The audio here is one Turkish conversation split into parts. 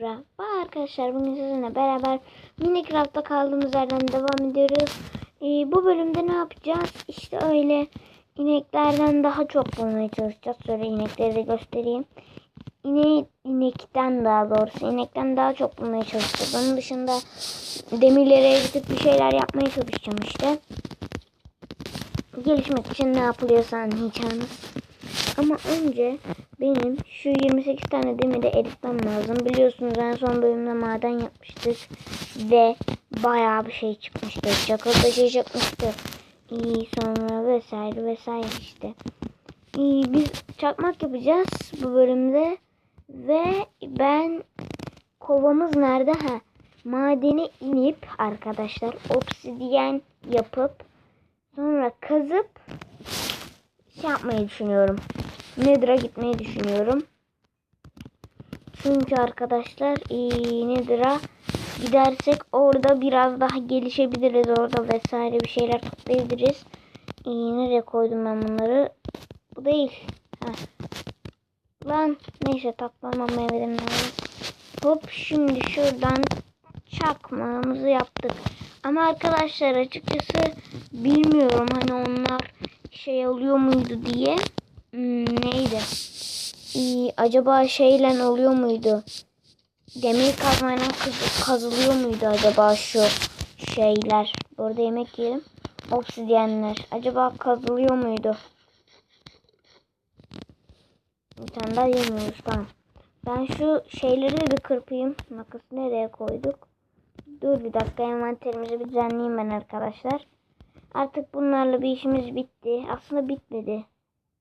Merhaba arkadaşlar bugün sizinle beraber Minecraft'ta kaldığımız yerden devam ediyoruz. Ee, bu bölümde ne yapacağız? İşte öyle ineklerden daha çok bulmaya çalışacağız. Şöyle inekleri de göstereyim. İne, inekten daha doğrusu inekten daha çok bulmaya çalışacağız. Onun dışında demirleri eritip bir şeyler yapmaya çalışacağım işte. Gelişmek için ne yapılıyorsa anlayacağınız. Ama önce benim şu 28 tane demiri eritmem lazım. Biliyorsunuz en son bölümde maden yapmıştık. Ve bayağı bir şey çıkmıştı. Çakıl taşı çıkmıştı. İyi sonra vesaire vesaire işte. İyi, biz çakmak yapacağız bu bölümde. Ve ben kovamız nerede? Ha, madene inip arkadaşlar obsidyen yapıp sonra kazıp şey yapmayı düşünüyorum. Nether'a gitmeyi düşünüyorum. Çünkü arkadaşlar ee, Nether'a gidersek orada biraz daha gelişebiliriz. Orada vesaire bir şeyler toplayabiliriz. Ee, nereye koydum ben bunları? Bu değil. Heh. Lan neyse taklamam alalım. Hop şimdi şuradan çakmağımızı yaptık. Ama arkadaşlar açıkçası bilmiyorum hani onlar şey oluyor muydu diye. Hmm, neydi? Ee, acaba şeyle oluyor muydu? Demir kazmayla kaz- kazılıyor muydu acaba şu şeyler? Orada yemek yiyelim. Obsidyenler. Acaba kazılıyor muydu? Bir tane daha yemiyoruz tamam. Ben şu şeyleri bir kırpayım. Makası nereye koyduk? Dur bir dakika envanterimizi bir düzenleyeyim ben arkadaşlar. Artık bunlarla bir işimiz bitti. Aslında bitmedi.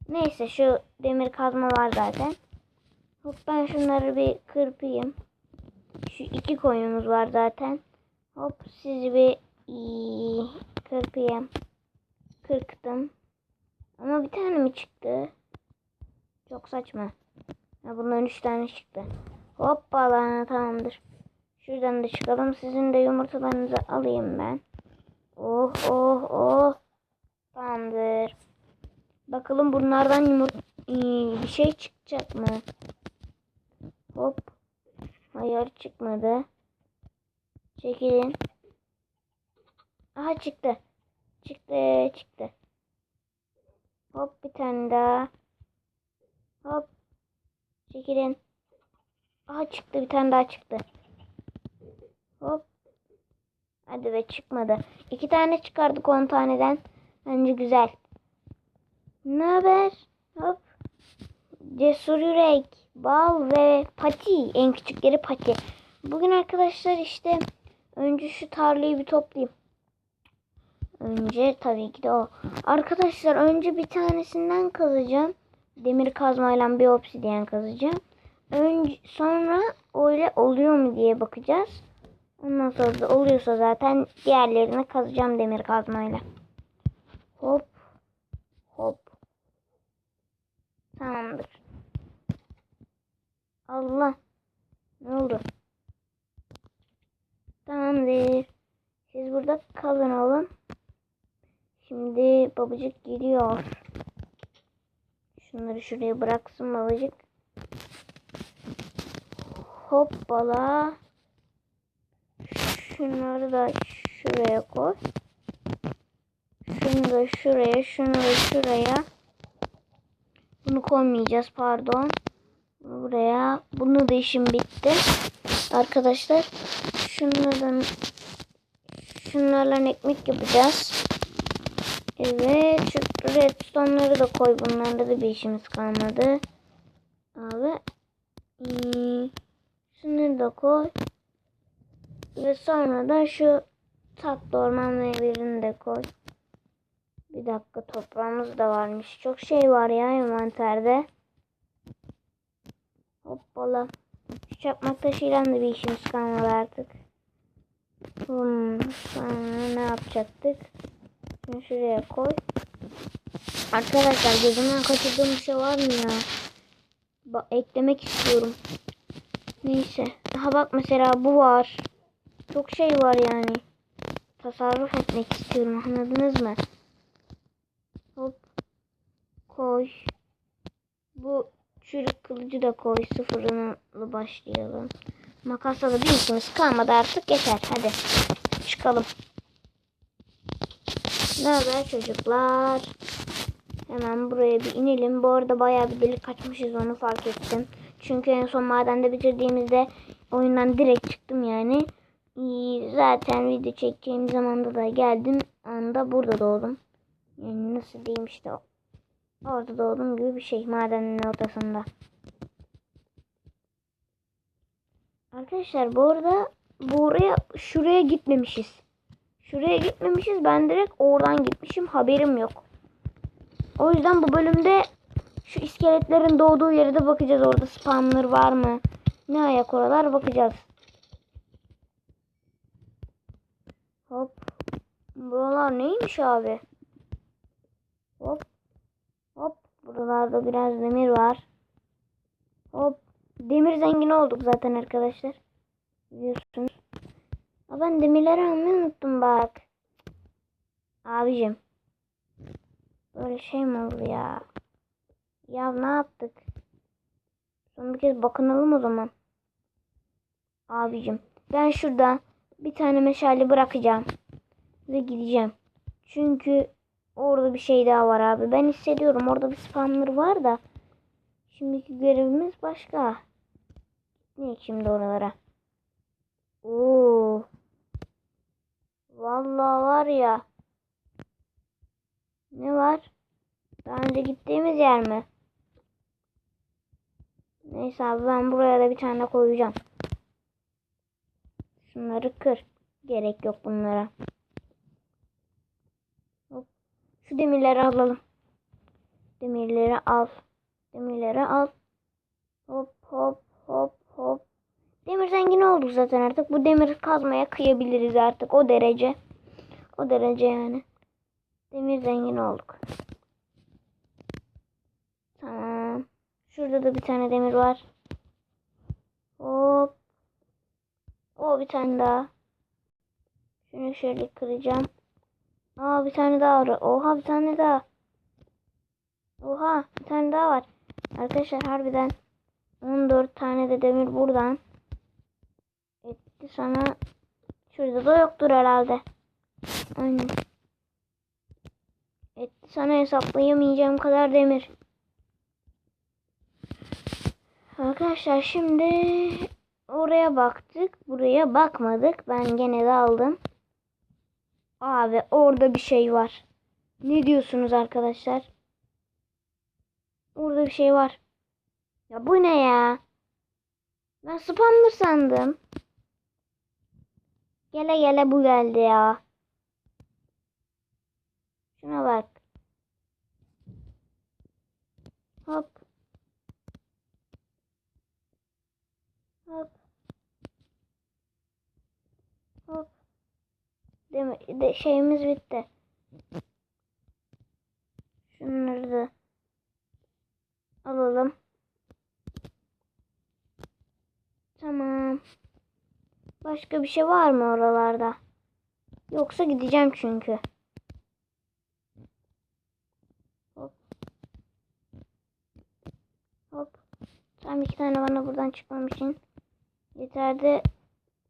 Neyse şu demir kazma var zaten. Hop ben şunları bir kırpayım. Şu iki koyunumuz var zaten. Hop sizi bir kırpayım. Kırktım. Ama bir tane mi çıktı? Çok saçma. Ya bundan üç tane çıktı. Hoppala tamamdır. Şuradan da çıkalım. Sizin de yumurtalarınızı alayım ben. Oh oh oh. Tamamdır. Bakalım bunlardan yumurta bir şey çıkacak mı? Hop. Hayır çıkmadı. Çekilin. Aha çıktı. Çıktı çıktı. Hop bir tane daha. Hop. Çekilin. Aha çıktı bir tane daha çıktı. Hop. Hadi be çıkmadı. İki tane çıkardık on taneden. Bence güzel. Ne haber? Hop. Cesur yürek, bal ve pati. En küçükleri pati. Bugün arkadaşlar işte önce şu tarlayı bir toplayayım. Önce tabii ki de o. Arkadaşlar önce bir tanesinden kazacağım. Demir kazmayla bir obsidyen kazacağım. Önce, sonra öyle oluyor mu diye bakacağız. Ondan sonra da oluyorsa zaten diğerlerini kazacağım demir kazmayla. Hop. Hop. Tamamdır. Allah. Ne oldu? Tamamdır. Siz burada kalın oğlum. Şimdi babacık geliyor. Şunları şuraya bıraksın babacık. Hoppala. Şunları da şuraya koy. Şunu da şuraya, şunu da şuraya. Bunu koymayacağız pardon. Buraya. Bunu da işim bitti. Arkadaşlar şunlardan şunlarla ekmek yapacağız. Evet şu redstone'ları da koy. Bunlarla da bir işimiz kalmadı. Abi. Hmm, şunları da koy. Ve sonra da şu tatlı orman meyvelerini de koy. Bir dakika toprağımız da varmış. Çok şey var ya envanterde. Hoppala. Şu çakmak taşıyla da bir işimiz kalmadı artık. Hmm, sonra ne yapacaktık? Şunu şuraya koy. Arkadaşlar gözümden kaçırdığım bir şey var mı ya? Ba eklemek istiyorum. Neyse. Daha bak mesela bu var. Çok şey var yani. Tasarruf etmek istiyorum anladınız mı? Hop. Koy. Bu çürük kılıcı da koy. Sıfırını başlayalım. Makasla bir işimiz kalmadı artık yeter. Hadi çıkalım. Ne haber çocuklar? Hemen buraya bir inelim. Bu arada bayağı bir delik kaçmışız onu fark ettim. Çünkü en son madende bitirdiğimizde oyundan direkt çıktım yani. Zaten video çekeceğim zamanda da geldim. Anda burada doğdum. Nasıl diyeyim işte. Orada doğdum gibi bir şey madenin ortasında. Arkadaşlar bu arada buraya şuraya gitmemişiz. Şuraya gitmemişiz. Ben direkt oradan gitmişim. Haberim yok. O yüzden bu bölümde şu iskeletlerin doğduğu yere de bakacağız. Orada spamlar var mı? Ne ayak oralar bakacağız. Hop. Buralar neymiş abi? Hop. Hop. Buralarda biraz demir var. Hop. Demir zengini olduk zaten arkadaşlar. Biliyorsunuz. Aa, ben demirleri almayı unuttum bak. Abicim. Böyle şey mi oldu ya? Ya ne yaptık? Son bir kez bakınalım o zaman. Abicim. Ben şurada bir tane meşale bırakacağım. Ve gideceğim. Çünkü orada bir şey daha var abi. Ben hissediyorum orada bir spamlar var da. Şimdiki görevimiz başka. Ne şimdi oralara? Oo. Vallahi var ya. Ne var? Daha önce gittiğimiz yer mi? Neyse abi ben buraya da bir tane koyacağım. Şunları kır. Gerek yok bunlara. Şu demirleri alalım. Demirleri al. Demirleri al. Hop hop hop hop. Demir zengini olduk zaten artık. Bu demir kazmaya kıyabiliriz artık. O derece. O derece yani. Demir zengini olduk. Tamam. Şurada da bir tane demir var. Hop. O bir tane daha. Şunu şöyle kıracağım. Aa bir tane daha var. Oha bir tane daha. Oha bir tane daha var. Arkadaşlar harbiden 14 tane de demir buradan. Etti sana. Şurada da yoktur herhalde. Aynen. Etti sana hesaplayamayacağım kadar demir. Arkadaşlar şimdi oraya baktık. Buraya bakmadık. Ben gene de aldım. Abi orada bir şey var. Ne diyorsunuz arkadaşlar? Orada bir şey var. Ya bu ne ya? Ben spamdır sandım. Gele gele bu geldi ya. Şuna bak. Hop. Hop. Hop. Demi de şeyimiz bitti. Şunları da alalım. Tamam. Başka bir şey var mı oralarda? Yoksa gideceğim çünkü. Hop. Hop. Tam iki tane bana buradan çıkmam için. Yeterdi.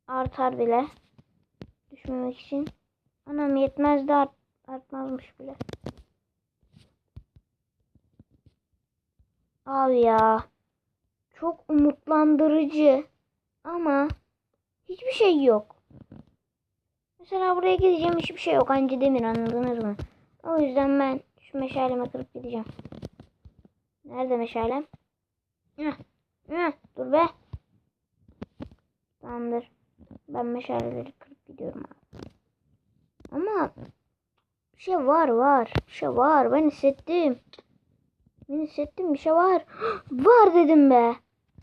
Artar bile. Düşmemek için. Anam yetmez de art artmazmış bile. Abi ya. Çok umutlandırıcı. Ama hiçbir şey yok. Mesela buraya gideceğim hiçbir şey yok. Anca demir anladınız mı? O yüzden ben şu meşalemi kırıp gideceğim. Nerede meşalem? Heh, heh, dur be. Tamamdır. Ben meşaleleri kırıp gidiyorum abi. Ama bir şey var var. Bir şey var. Ben hissettim. Ben hissettim bir şey var. var dedim be.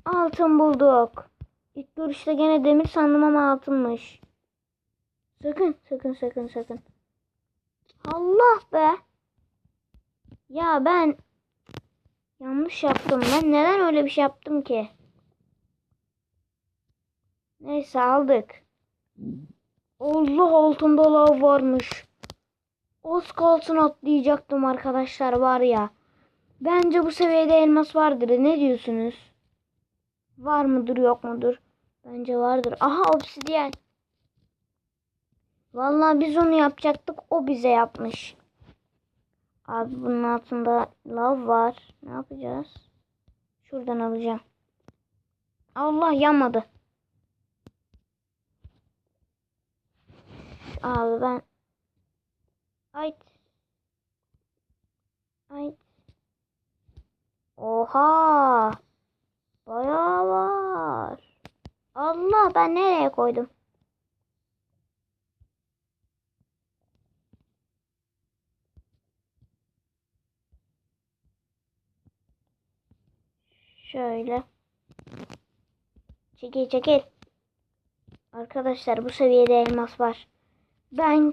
Altın bulduk. İlk görüşte gene demir sandım ama altınmış. Sakın sakın sakın sakın. Allah be. Ya ben yanlış yaptım. Ben neden öyle bir şey yaptım ki? Neyse aldık. Allah altında lav varmış. Az kalsın atlayacaktım arkadaşlar var ya. Bence bu seviyede elmas vardır. Ne diyorsunuz? Var mıdır yok mudur? Bence vardır. Aha obsidyen. Vallahi biz onu yapacaktık. O bize yapmış. Abi bunun altında lav var. Ne yapacağız? Şuradan alacağım. Allah yanmadı. Abi ben Ay. Ay. Oha. Bayağı var. Allah ben nereye koydum? Şöyle. Çekil çekil. Arkadaşlar bu seviyede elmas var. Ben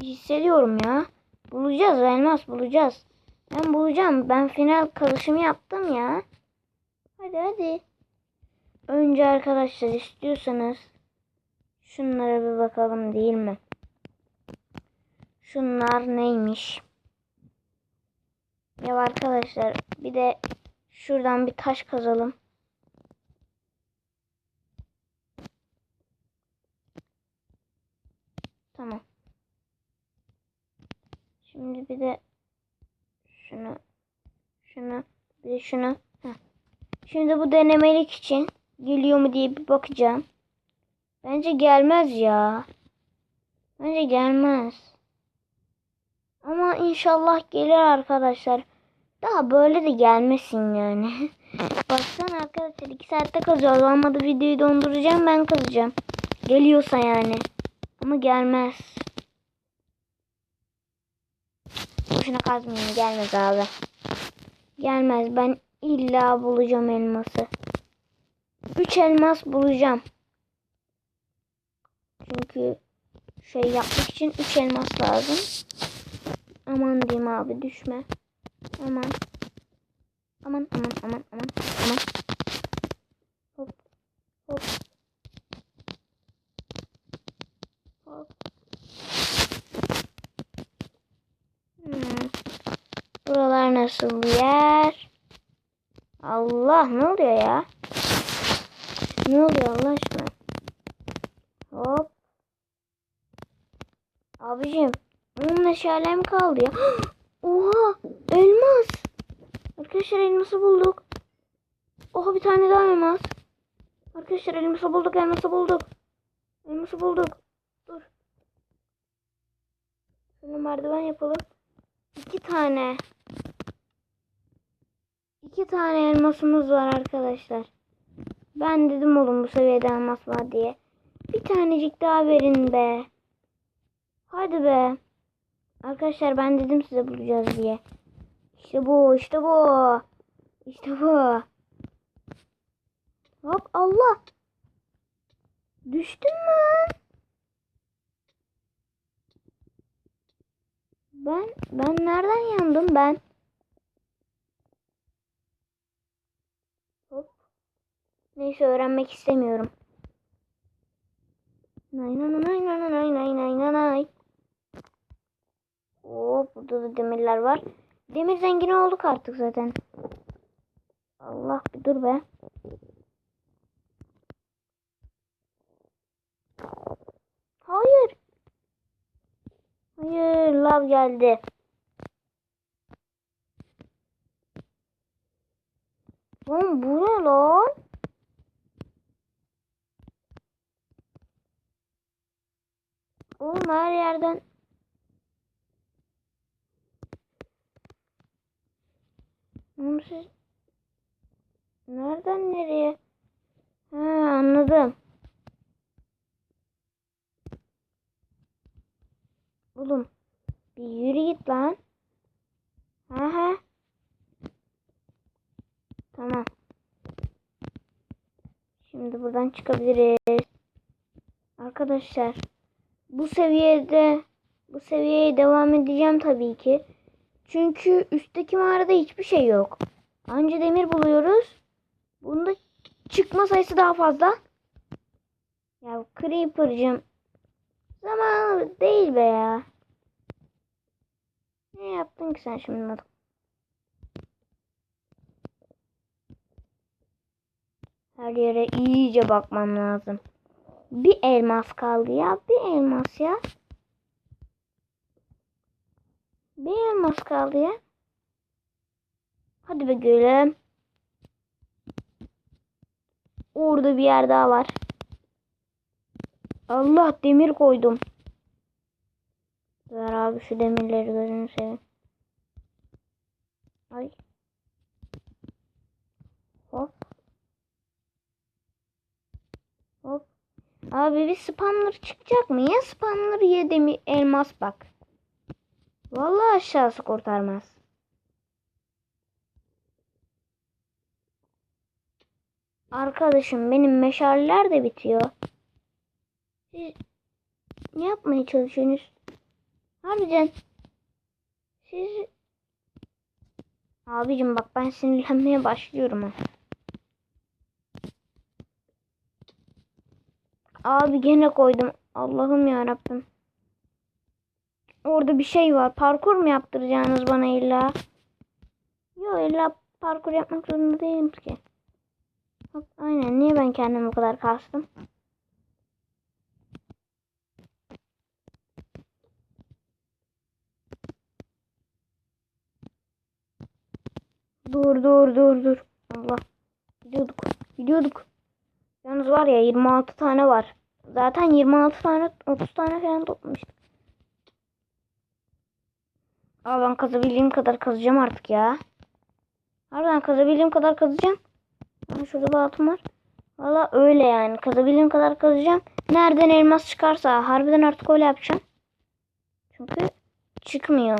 hissediyorum ya. Bulacağız elmas bulacağız. Ben bulacağım. Ben final kalışımı yaptım ya. Hadi hadi. Önce arkadaşlar istiyorsanız şunlara bir bakalım değil mi? Şunlar neymiş? Ya arkadaşlar bir de şuradan bir taş kazalım. Tamam. Şimdi bir de şunu şunu bir de şunu. Heh. Şimdi bu denemelik için geliyor mu diye bir bakacağım. Bence gelmez ya. Bence gelmez. Ama inşallah gelir arkadaşlar. Daha böyle de gelmesin yani. Baksana arkadaşlar 2 saatte kazıyoruz. Olmadı videoyu donduracağım ben kazacağım. Geliyorsa yani. Ama gelmez. Boşuna kazmayayım gelmez abi. Gelmez ben illa bulacağım elması. 3 elmas bulacağım. Çünkü şey yapmak için 3 elmas lazım. Aman diyeyim abi düşme. Aman. Aman aman aman aman aman. Hop. Hop. Hmm. Buralar nasıl yer? Allah ne oluyor ya? Ne oluyor Allah aşkına? Hop. Abicim. Onun meşalem kaldı ya. Oha elmas. Arkadaşlar elması bulduk. Oha bir tane daha elmas. Arkadaşlar elması bulduk elması bulduk. Elması bulduk. Dur. Şöyle merdiven yapalım. İki tane. İki tane elmasımız var arkadaşlar. Ben dedim oğlum bu seviyede elmas var diye. Bir tanecik daha verin be. Hadi be. Arkadaşlar ben dedim size bulacağız diye. İşte bu, işte bu. İşte bu. Hop Allah. Düştüm mü? Ben ben nereden yandım ben? Neyse öğrenmek istemiyorum. Nay nay nay nay nay nay nay nay nay. Oo burada da demirler var. Demir zengini olduk artık zaten. Allah bir dur be. Hayır. Hayır lav geldi. Lan bu ne lan? Oğlum her yerden nereden nereye? Ha anladım. Oğlum bir yürü git lan. Ha ha. Tamam. Şimdi buradan çıkabiliriz. Arkadaşlar bu seviyede bu seviyeye devam edeceğim tabii ki. Çünkü üstteki mağarada hiçbir şey yok. Anca demir buluyoruz. Bunda çıkma sayısı daha fazla. Ya Creeper'cım zamanı değil be ya. Ne yaptın ki sen şimdi? Her yere iyice bakmam lazım. Bir elmas kaldı ya. Bir elmas ya. Bir elmas kaldı ya. Hadi be gülüm. Orada bir yer daha var. Allah demir koydum. Ver abi şu demirleri gözünü seveyim. Ay. Hop. Hop. Abi bir spamlar çıkacak mı? Ya spamlar ya demir elmas bak. Vallahi aşağısı kurtarmaz. Arkadaşım benim meşaleler de bitiyor. Siz ne yapmaya çalışıyorsunuz? Harbiden siz Abicim bak ben sinirlenmeye başlıyorum ha. Abi gene koydum. Allah'ım ya Rabbim. Orada bir şey var. Parkur mu yaptıracaksınız bana illa? Yok illa parkur yapmak zorunda değilim ki. Bak aynen. Niye ben kendimi bu kadar kastım? Dur dur dur dur. Allah. Gidiyorduk. Gidiyorduk. Yalnız var ya 26 tane var. Zaten 26 tane 30 tane falan toplamıştık. Aa ben kazabildiğim kadar kazacağım artık ya. Harbiden kazabildiğim kadar kazacağım. Aa, şurada bir altın var. Valla öyle yani. Kazabildiğim kadar kazacağım. Nereden elmas çıkarsa harbiden artık öyle yapacağım. Çünkü çıkmıyor.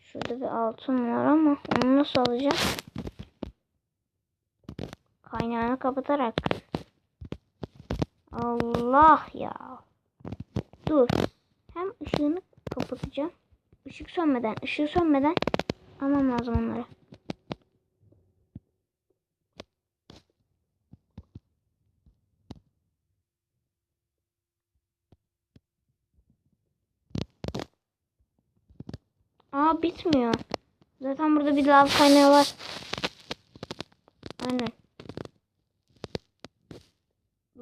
Şurada bir altın var ama onu nasıl alacağım? Kaynağını kapatarak. Allah ya. Dur. Hem ışığını kapatacağım. Işık sönmeden, ışığı sönmeden almam lazım onları. Aa bitmiyor. Zaten burada bir lav kaynağı var. Aynen.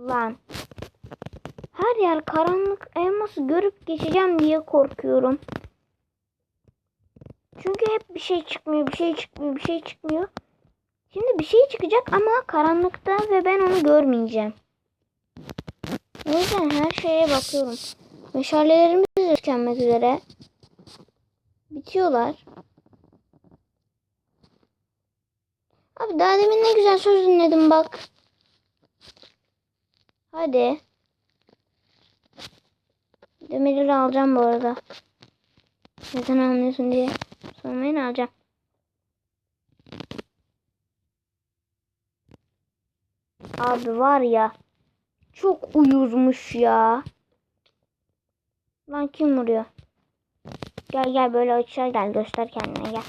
Lan. Her yer karanlık elması görüp geçeceğim diye korkuyorum. Çünkü hep bir şey çıkmıyor, bir şey çıkmıyor, bir şey çıkmıyor. Şimdi bir şey çıkacak ama karanlıkta ve ben onu görmeyeceğim. O yüzden her şeye bakıyorum. Meşalelerimiz tükenmek üzere. Bitiyorlar. Abi daha demin ne güzel söz dinledim bak. Hadi. Demirleri alacağım bu arada. Neden almıyorsun diye sormayın alacağım. Abi var ya. Çok uyuzmuş ya. Lan kim vuruyor? Gel gel böyle aşağı gel göster kendine gel.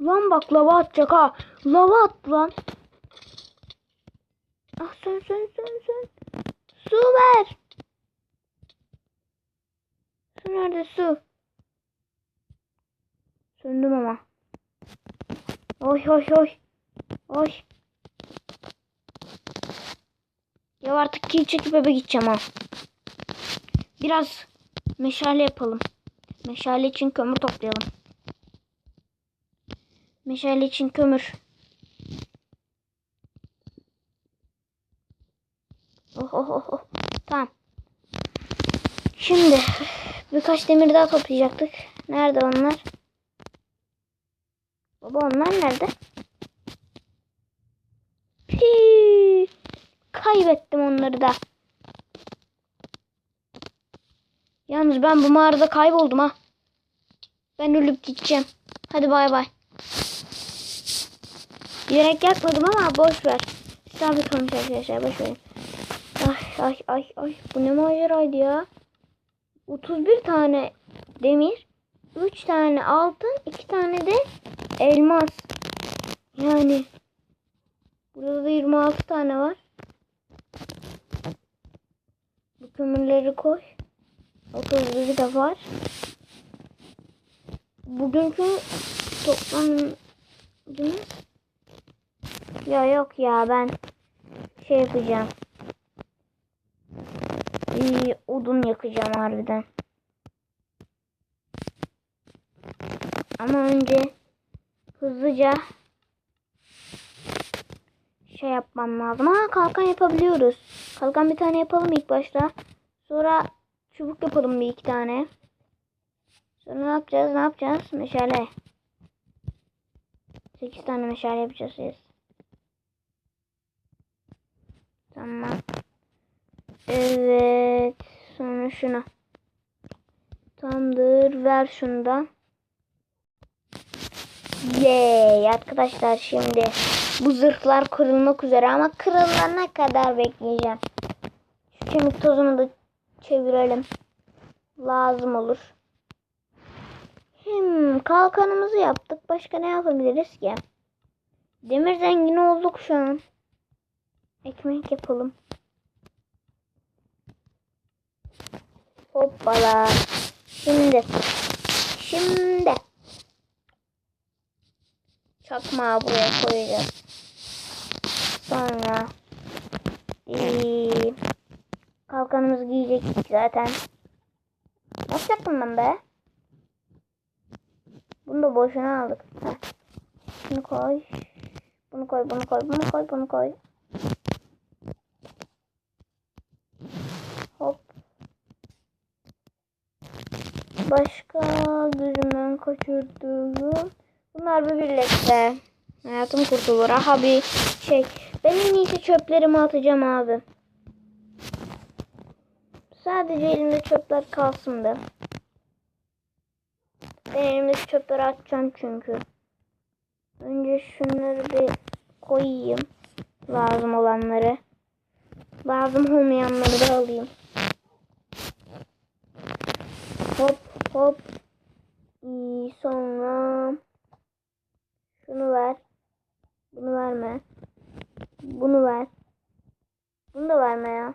Lan bak lava atacak ha. Lava at lan. Ah sön sön sön sön. Su ver. Su nerede su? Söndüm ama. Oy oy oy. Oy. Ya artık kill çekip eve gideceğim ha. Biraz meşale yapalım. Meşale için kömür toplayalım. Meşale için kömür. Oh oh oh oh. Tamam. Şimdi birkaç demir daha toplayacaktık. Nerede onlar? Baba onlar nerede? Hii, kaybettim onları da. Yalnız ben bu mağarada kayboldum ha. Ben ölüp gideceğim. Hadi bay bay. Yürek yakmadım ama boş ver. Sabit olmuş arkadaşlar boş verin. Ay ay ay ay bu ne maceraydı ya. 31 tane demir, 3 tane altın, 2 tane de elmas. Yani burada da 26 tane var. Bu kömürleri koy. 31 de var. Bugünkü toplamımız Ya yok ya ben şey yapacağım. Bir odun yakacağım harbiden. Ama önce hızlıca şey yapmam lazım. Ha kalkan yapabiliyoruz. Kalkan bir tane yapalım ilk başta. Sonra çubuk yapalım bir iki tane. Sonra ne yapacağız? Ne yapacağız? Meşale. 8 tane meşale yapacağız. Tamam. Evet. Sonra şunu. Tamamdır. Ver şunu da. Yay arkadaşlar şimdi bu zırhlar kırılmak üzere ama kırılana kadar bekleyeceğim. Şu kemik tozunu da çevirelim. Lazım olur. Hmm, kalkanımızı yaptık. Başka ne yapabiliriz ki? Demir zengini olduk şu an. Ekmek yapalım. Hoppala. Şimdi. Şimdi. Çakmağı buraya koyacağız. Sonra. Ee, kalkanımızı giyecektik zaten. Ne yapacaktım ben be? Bunu da boşuna aldık. Heh. Bunu koy. Bunu koy, bunu koy, bunu koy, bunu koy. Hop. Başka gözümden kaçırdığım. Bunlar bir birleşse. Hayatım kurtulur. Aha bir şey. Ben en iyisi çöplerimi atacağım abi. Sadece elimde çöpler kalsın da. Ben elimdeki çöpleri atacağım çünkü. Önce şunları bir koyayım. Lazım olanları. Lazım olmayanları da alayım. Hop hop. İyi, sonra şunu ver. Bunu verme. Bunu ver. Bunu da verme ya.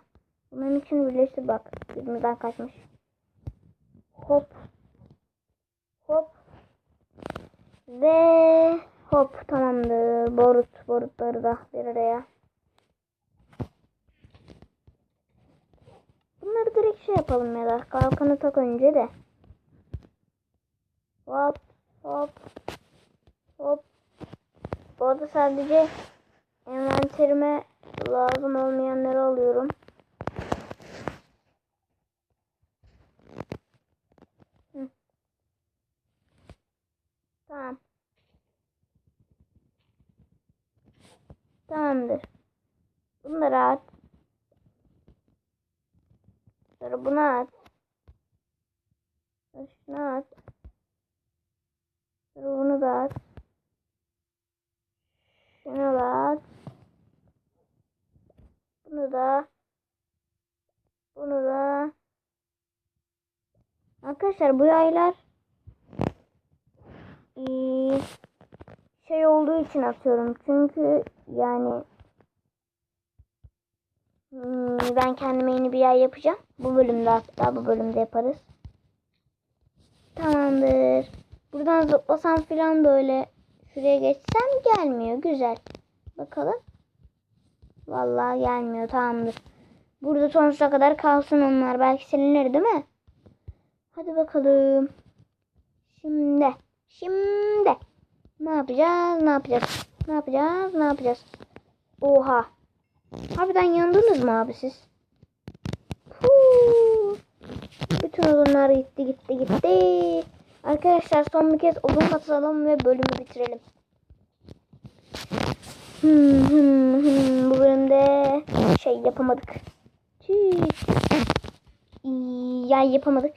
Bunların için birleştir bak. Gözümüzden kaçmış. Hop. Hop. Ve hop tamamdır. Borut. Borutları da bir araya. Bunları direkt şey yapalım ya da kalkanı tak önce de. Hop hop hop. Bu arada sadece envanterime lazım olmayanları alıyorum. Tamam. Tamamdır. Bunları at. Sonra bunu at. Şunu at. Bunu da at. Şunu da at. Bunu da. Bunu da. Arkadaşlar bu yaylar şey olduğu için atıyorum. Çünkü yani hmm, ben kendime yeni bir yay yapacağım. Bu bölümde hatta bu bölümde yaparız. Tamamdır. Buradan zıplasam falan böyle şuraya geçsem gelmiyor. Güzel. Bakalım. Vallahi gelmiyor. Tamamdır. Burada sonsuza kadar kalsın onlar. Belki silinir değil mi? Hadi bakalım. Şimdi. Şimdi. Ne yapacağız? Ne yapacağız? Ne yapacağız? Ne yapacağız? Oha. Harbiden yandınız mı abi siz? Huu. Bütün odunlar gitti gitti gitti. Arkadaşlar son bir kez odun katalım ve bölümü bitirelim. Hmm, hmm, hmm. Bu bölümde şey yapamadık. Ya yapamadık.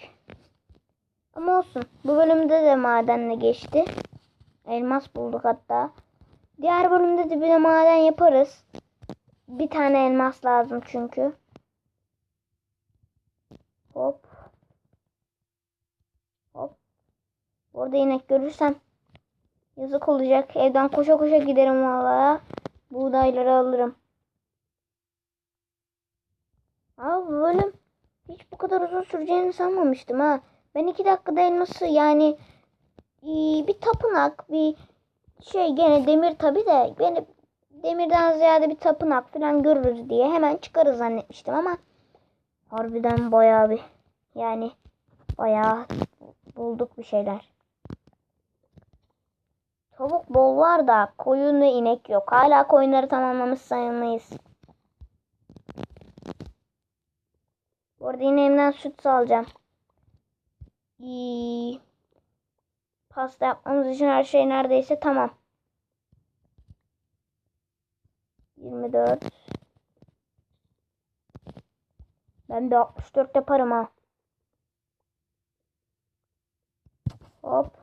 Ama olsun. Bu bölümde de madenle geçti. Elmas bulduk hatta. Diğer bölümde de bir de maden yaparız. Bir tane elmas lazım çünkü. Hop. Orada inek görürsem yazık olacak. Evden koşa koşa giderim valla. Buğdayları alırım. Abi bölüm hiç bu kadar uzun süreceğini sanmamıştım ha. Ben iki dakikada elması yani ee, bir tapınak bir şey gene demir tabi de beni demirden ziyade bir tapınak falan görürüz diye hemen çıkarız zannetmiştim ama harbiden bayağı bir yani bayağı bulduk bir şeyler. Tavuk bol var da koyun ve inek yok. Hala koyunları tamamlamış sayılmayız. Bu arada ineğimden süt salacağım. İyi. Pasta yapmamız için her şey neredeyse tamam. 24. Ben de 64 yaparım ha. Hop.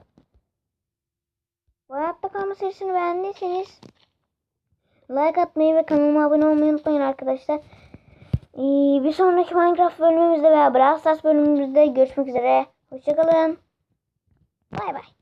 Bu hayatta kalma serisini beğendiyseniz like atmayı ve kanalıma abone olmayı unutmayın arkadaşlar. Ee, bir sonraki Minecraft bölümümüzde veya Brawl Stars bölümümüzde görüşmek üzere. Hoşçakalın. Bay bay.